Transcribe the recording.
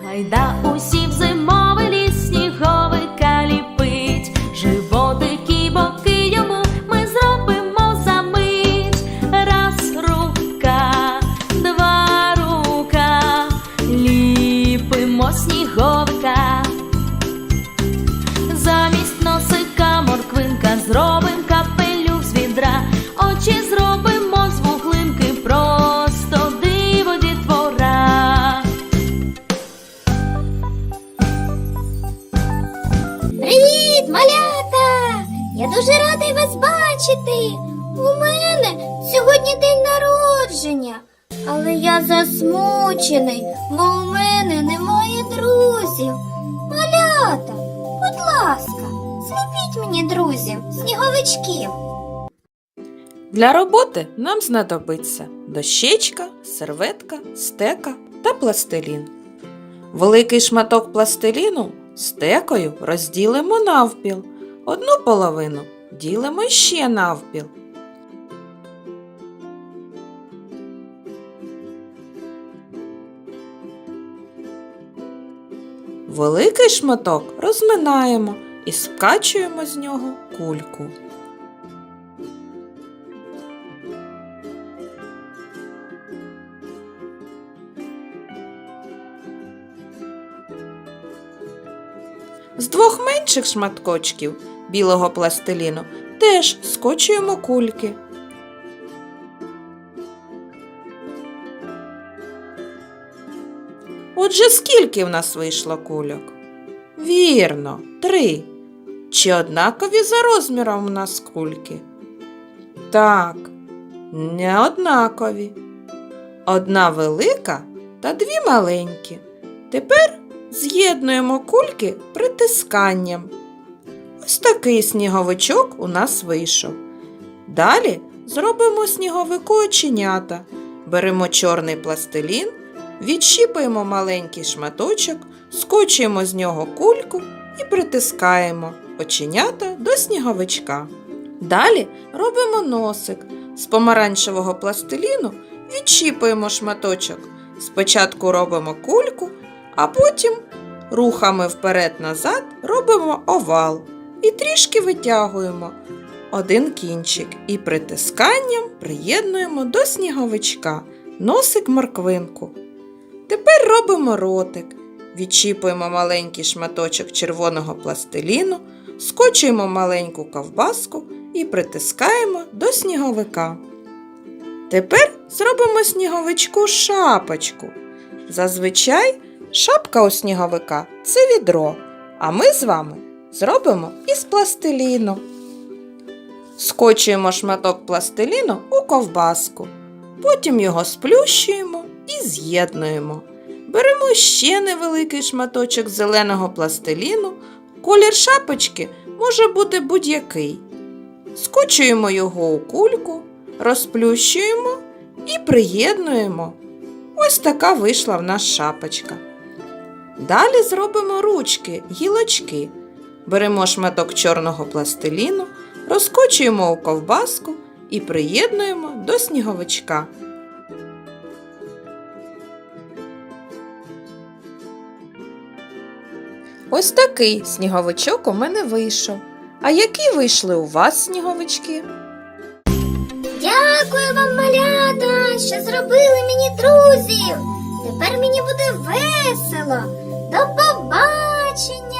Гайда усі в зимовий бачити. У мене сьогодні день народження, але я засмучений, бо у мене немає друзів. Малята, будь ласка, зліпіть мені друзів, сніговичків. Для роботи нам знадобиться дощечка, серветка, стека та пластилін. Великий шматок пластиліну стекою розділимо навпіл. Одну половину ділимо ще навпіл. Великий шматок розминаємо і скачуємо з нього кульку. З двох менших шматкочків білого пластиліну теж скочуємо кульки. Отже, скільки в нас вийшло кульок? Вірно, три. Чи однакові за розміром у нас кульки? Так, не однакові. Одна велика та дві маленькі. Тепер з'єднуємо кульки притисканням. Ось такий сніговичок у нас вийшов. Далі зробимо сніговику оченята. Беремо чорний пластилін, відщіпуємо маленький шматочок, скочуємо з нього кульку і притискаємо оченята до сніговичка. Далі робимо носик. З помаранчевого пластиліну відщіпуємо шматочок. Спочатку робимо кульку, а потім рухами вперед-назад робимо овал і трішки витягуємо один кінчик і притисканням приєднуємо до сніговичка носик морквинку. Тепер робимо ротик. Відчіпуємо маленький шматочок червоного пластиліну, скочуємо маленьку ковбаску і притискаємо до сніговика. Тепер зробимо сніговичку шапочку. Зазвичай шапка у сніговика це відро, а ми з вами зробимо із пластиліну. Скочуємо шматок пластиліну у ковбаску, потім його сплющуємо і з'єднуємо. Беремо ще невеликий шматочок зеленого пластиліну. Колір шапочки може бути будь-який. Скочуємо його у кульку, розплющуємо і приєднуємо. Ось така вийшла в нас шапочка. Далі зробимо ручки, гілочки. Беремо шматок чорного пластиліну, розкочуємо у ковбаску і приєднуємо до сніговичка. Ось такий сніговичок у мене вийшов. А які вийшли у вас сніговички? Дякую вам, малята, що зробили мені друзів. Тепер мені буде весело. До побачення!